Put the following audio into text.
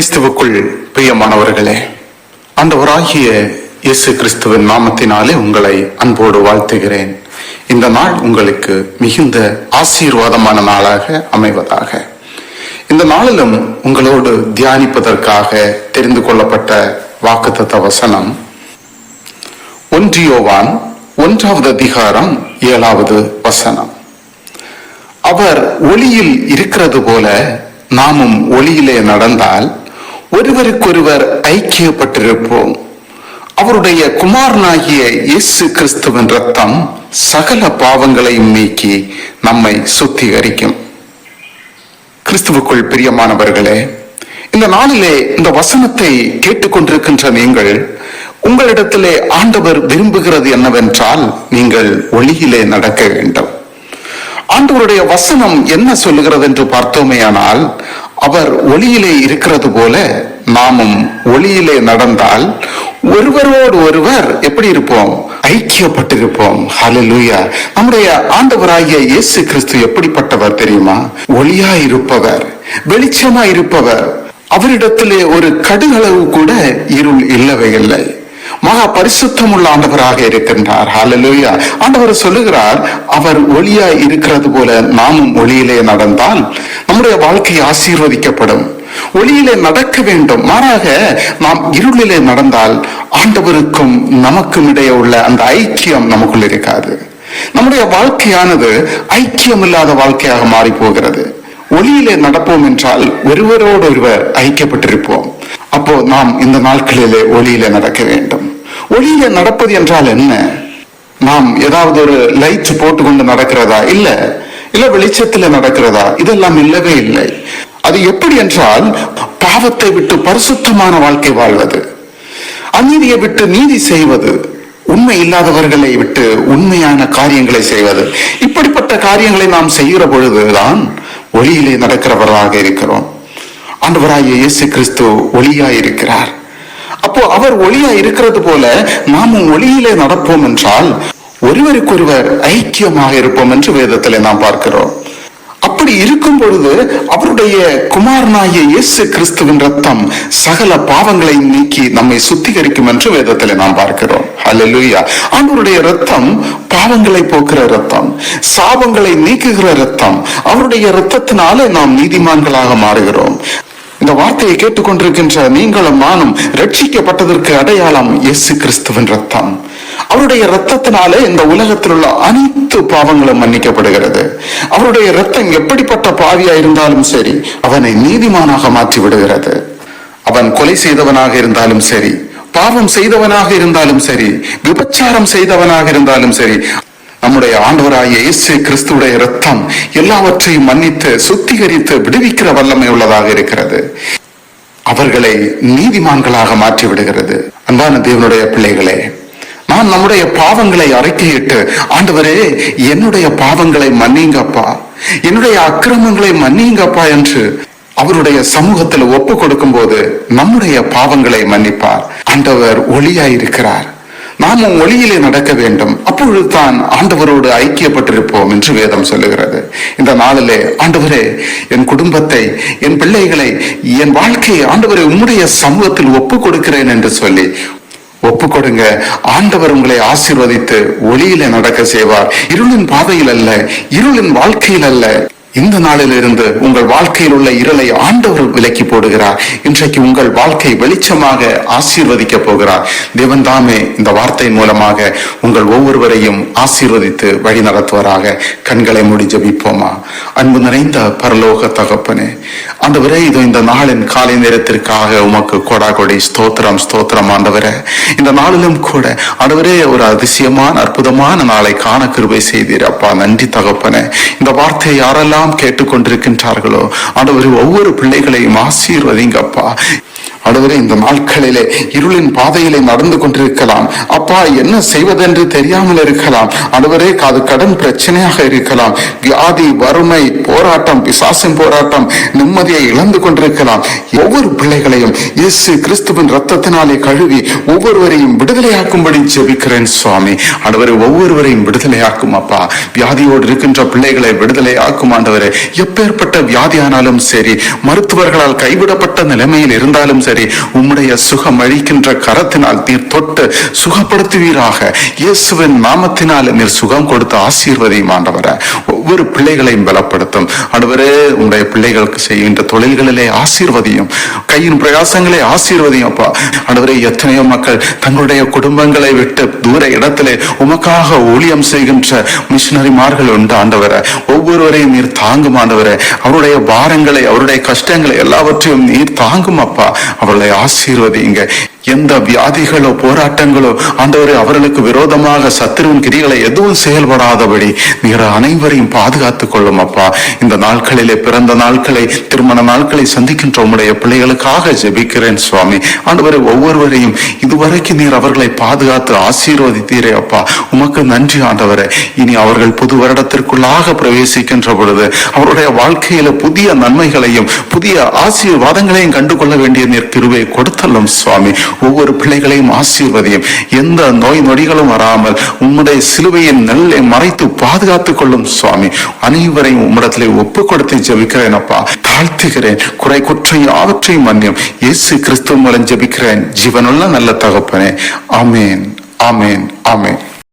கிறிஸ்துவுக்குள் பிரியமானவர்களே ஆண்டவராகிய இயேசு கிறிஸ்துவின் நாமத்தினாலே உங்களை அன்போடு வாழ்த்துகிறேன். இந்த நாள் உங்களுக்கு மிகுந்த ஆசீர்வாதமான நாளாக அமைவதாக. இந்த நாளிலும் உங்களோடு தியானிப்பதற்காக தெரிந்து கொள்ளப்பட்ட வாக்குத்தத்த வசனம் ஒன்றியோவான் ஒன்றாவது அதிகாரம் ஏழாவது வசனம். அவர் ஒளியில் இருக்கிறது போல நாமும் ஒளியிலே நடந்தால் ஒருவருக்கொருவர் ஐக்கியப்பட்டிருப்போம். அவருடைய குமாரனாகிய இயேசு கிறிஸ்துவின் ரத்தம் சகல பாவங்களையும் நீக்கி நம்மை சுத்திகரிக்கும். கிறிஸ்துவுக்குள் பிரியமானவர்களே இந்த நாளிலே இந்த வசனத்தை கேட்டுக்கொண்டிருக்கின்ற நீங்கள் உங்களிடத்திலே ஆண்டவர் விரும்புகிறது என்னவென்றால் நீங்கள் ஒளியிலே நடக்க வேண்டும். ஆண்டவருடைய வசனம் என்ன சொல்லுகிறது என்று பார்த்தோமேயானால் அவர் ஒளியிலே இருக்கிறது போல நாமும் ஒளியிலே நடந்தால் ஒருவரோடு ஒருவர் எப்படி இருப்போம்? ஐக்கியப்பட்டிருப்போம். ஹலலூயா நம்முடைய ஆண்டவராகிய இயேசு கிறிஸ்து எப்படிப்பட்டவர் தெரியுமா? ஒளியா இருப்பவர் வெளிச்சமா இருப்பவர். அவரிடத்திலே ஒரு கடுகளவு கூட இருள் இல்லவே இல்லை. மகா பரிசுத்தம் உள்ள ஆண்டவராக இருக்கின்றார். ஹalleluya ஆண்டவர் சொல்லுகிறார் அவர் ஒளியா இருக்கிறது போல நாமும் ஒளியிலே நடந்தால் நம்முடைய வாழ்க்கை ஆசீர்வதிக்கப்படும். ஒளியிலே நடக்க வேண்டும். மாறாக நாம் இருளிலே நடந்தால் ஆண்டவருக்கும் நமக்கும் இடையே உள்ள அந்த ஐக்கியம் நமக்குள் இருக்காது. நம்முடைய வாழ்க்கையானது ஐக்கியம் இல்லாத வாழ்க்கையாக மாறி போகிறது ஒளியிலே நடப்போம் என்றால் ஒருவரோடு ஒருவர் ஐக்கியப்பட்டிருப்போம். அப்போ நாம் இந்த நாட்களிலே ஒளியிலே நடக்க வேண்டும். ஒளியில நடப்பது என்றால் என்ன? நாம் ஏதாவது ஒரு லைட் போட்டுக்கொண்டு நடக்கிறதா? இல்ல. இல்ல வெளிச்சத்துல நடக்கிறதா? இதெல்லாம் இல்லவே இல்லை. அது எப்படி என்றால் பாவத்தை விட்டு பரிசுத்தமான வாழ்க்கை வாழ்வது. அநீதியை விட்டு நீதி செய்வது. உண்மை இல்லாதவர்களை விட்டு உண்மையான காரியங்களை செய்வது. இப்படிப்பட்ட காரியங்களை நாம் செய்கிற பொழுதுதான் ஒளியிலே நடக்கிறவர்களாக இருக்கிறோம். ஆண்டவராகிய இயேசு கிறிஸ்து ஒளியாய் இருக்கிறார் அப்போ அவர் ஒளியா இருக்கிறது போல நாமும் ஒளியிலே நடப்போம் என்றால் ஒருவருக்கொருவர் ஐக்கியமாக இருப்போம் என்று வேதத்திலே நாம் பார்க்கிறோம். அப்படி இருக்கும் பொழுது அவருடைய குமாரனாகிய இயேசு கிறிஸ்துவின் ரத்தம் சகல பாவங்களை நீக்கி நம்மை சுத்திகரிக்கும் என்று வேதத்திலே நாம் பார்க்கிறோம். ஹalleluya ஆண்டவருடைய ரத்தம் பாவங்களை போக்குற ரத்தம் சாபங்களை நீக்குகிற ரத்தம் அவருடைய ரத்தத்தினாலே நாம் நீதிமான்களாக மாறுகிறோம். இந்த வார்த்தையை கேட்டுக்கொண்டிருக்கின்ற நீங்களும் நானும் ரட்சிக்கப்பட்டதற்கு அடையாளம் இயேசு கிறிஸ்துவின் ரத்தம் அவருடைய ரத்தத்தினாலே இந்த உலகத்தில் உள்ள அனைத்து பாவங்களும் மன்னிக்கப்படுகிறது. அவருடைய ரத்தம் எப்படிப்பட்ட பாவியா இருந்தாலும் சரி அவனை நீதிமானாக மாற்றி விடுகிறது அவன் கொலை செய்தவனாக இருந்தாலும் சரி பாவம் செய்தவனாக இருந்தாலும் சரி விபச்சாரம் செய்தவனாக இருந்தாலும் சரி நம்முடைய ஆண்டவராகிய இயேசு கிறிஸ்துடைய ரத்தம் எல்லாவற்றையும் மன்னித்து சுத்திகரித்து விடுவிக்கிற வல்லமை உள்ளதாக இருக்கிறது. அவர்களை நீதிமான்களாக மாற்றி விடுகிறது. அன்பான தேவனுடைய பிள்ளைகளே நான் நம்முடைய பாவங்களை அறிக்கையிட்டு ஆண்டவரே என்னுடைய பாவங்களை மன்னிங்கப்பா. என்னுடைய அக்கிரமங்களை மன்னிங்கப்பா என்று அவருடைய சமூகத்தில் ஒப்பு கொடுக்கும் போது நம்முடைய பாவங்களை மன்னிப்பார். ஆண்டவர் ஒளியாயிருக்கிறார். இருக்கிறார் நாமும் ஒளியிலே நடக்க வேண்டும். அப்பொழுதுதான் ஆண்டவரோடு ஐக்கியப்பட்டிருப்போம் என்று வேதம் சொல்லுகிறது. இந்த நாளிலே ஆண்டவரே என் குடும்பத்தை என் பிள்ளைகளை என் வாழ்க்கையை ஆண்டவரை உம்முடைய சமூகத்தில் ஒப்பு கொடுக்கிறேன் என்று சொல்லி ஒப்பு கொடுங்க ஆண்டவர் உங்களை ஆசீர்வதித்து ஒளியில நடக்க செய்வார். இருளின் பாதையில் அல்ல இருளின் வாழ்க்கையில் அல்ல. இந்த நாளிலிருந்து உங்கள் வாழ்க்கையில் உள்ள இருளை ஆண்டவர் விலக்கி போடுகிறார். இன்றைக்கு உங்கள் வாழ்க்கை வெளிச்சமாக ஆசீர்வதிக்க போகிறார். தேவன் தாமே இந்த வார்த்தையின் மூலமாக உங்கள் ஒவ்வொருவரையும் ஆசீர்வதித்து வழி நடத்துவராக கண்களை மூடி ஜபிப்போமா? அன்பு நிறைந்த பரலோக தகப்பனே ஆண்டவரே இது இந்த நாளின் காலை நேரத்திற்காக உமக்கு கொடா கொடி ஸ்தோத்திரம் ஸ்தோத்திரம் ஆண்டவரே. இந்த நாளிலும் கூட ஆண்டவரே ஒரு அதிசயமான அற்புதமான நாளை காண கிருபை செய்தீர் அப்பா. நன்றி தகப்பனே. இந்த வார்த்தை யாரெல்லாம் எல்லாம் கேட்டுக்கொண்டிருக்கின்றார்களோ? ஆண்டவர் ஒவ்வொரு பிள்ளைகளையும் ஆசீர்வதிங்கப்பா ஆண்டவரே இந்த நாட்களிலே இருளின் பாதையிலே நடந்து கொண்டிருக்கலாம். அப்பா என்ன செய்வதென்று தெரியாமல் இருக்கலாம். ஆண்டவரே அது கடன் பிரச்சனையாக இருக்கலாம். வியாதி வறுமை போராட்டம் பிசாசின் போராட்டம் நிம்மதியை இழந்து கொண்டிருக்கலாம். ஒவ்வொரு பிள்ளைகளையும் இயேசு கிறிஸ்துவின் ரத்தத்தினாலே கழுவி ஒவ்வொருவரையும் விடுதலையாக்கும்படி ஜெபிக்கிறேன் சுவாமி. அடுவரை ஒவ்வொருவரையும் விடுதலையாக்கும் அப்பா. வியாதியோடு இருக்கின்ற பிள்ளைகளை விடுதலையாக்கும் ஆண்டு ஆண்டவரே எப்பேற்பட்ட வியாதியானாலும் சரி மருத்துவர்களால் கைவிடப்பட்ட நிலைமையில் இருந்தாலும் சரி உம்முடைய சுகம் அளிக்கின்ற கரத்தினால் நீர் தொட்டு சுகப்படுத்துவீராக. இயேசுவின் நாமத்தினால் நீர் சுகம் கொடுத்து ஆசீர்வதியும் ஆண்டவர ஒவ்வொரு பிள்ளைகளையும் பலப்படுத்தும். ஆண்டவரே உங்களுடைய பிள்ளைகளுக்கு செய்கின்ற தொழில்களிலே ஆசீர்வதியும் கையின் பிரயாசங்களை ஆசீர்வதியும் அப்பா. ஆண்டவரே எத்தனையோ மக்கள் தங்களுடைய குடும்பங்களை விட்டு தூர இடத்திலே உமக்காக ஊழியம் செய்கின்ற மிஷினரிமார்கள் உண்டு ஆண்டவரை. ஒவ்வொருவரையும் நீர் தாங்கும் ஆண்டவரே. அவருடைய பாரங்களை அவருடைய கஷ்டங்களை எல்லாவற்றையும் நீர் தாங்கும் அப்பா. அவர்களை ஆசீர்வதிங்க எந்த வியாதிகளோ போராட்டங்களோ ஆண்டவரே அவர்களுக்கு விரோதமாக சத்துருவின் கிரிகளை எதுவும் செயல்படாதபடி நீர் அனைவரையும் பாதுகாத்துக் கொள்ளும் அப்பா. இந்த நாட்களிலே பிறந்த நாட்களை திருமண நாட்களை சந்திக்கின்ற உம்முடைய பிள்ளைகளுக்காக ஜெபிக்கிறேன் சுவாமி. ஆண்டவரே ஒவ்வொருவரையும் இதுவரைக்கும் நீர் அவர்களை பாதுகாத்து ஆசீர்வதித்தீரே அப்பா. உமக்கு நன்றி ஆண்டவரே. இனி அவர்கள் புது வருடத்திற்குள்ளாக பிரவேசிக்கின்ற பொழுது அவருடைய வாழ்க்கையில புதிய நன்மைகளையும் புதிய ஆசீர்வாதங்களையும் கண்டுகொள்ள வேண்டிய நீர் கிருபை கொடுத்தல்லும் சுவாமி. ஒவ்வொரு பிள்ளைகளையும் ஆசீர்வதியும். எந்த நோய் நொடிகளும் வராமல் உம்முடைய சிலுவையின் நெல்லை மறைத்து பாதுகாத்துக் கொள்ளும் சுவாமி. அனைவரையும் உம்மிடத்திலே ஒப்பு கொடுத்து ஜபிக்கிறேன் அப்பா. தாழ்த்துகிறேன். குறை குற்றையும் ஆவற்றையும் மன்னியும். இயேசு கிறிஸ்துவ மூலம் ஜபிக்கிறேன். ஜீவனுள்ள நல்ல தகப்பனே. ஆமேன். ஆமேன். ஆமேன்.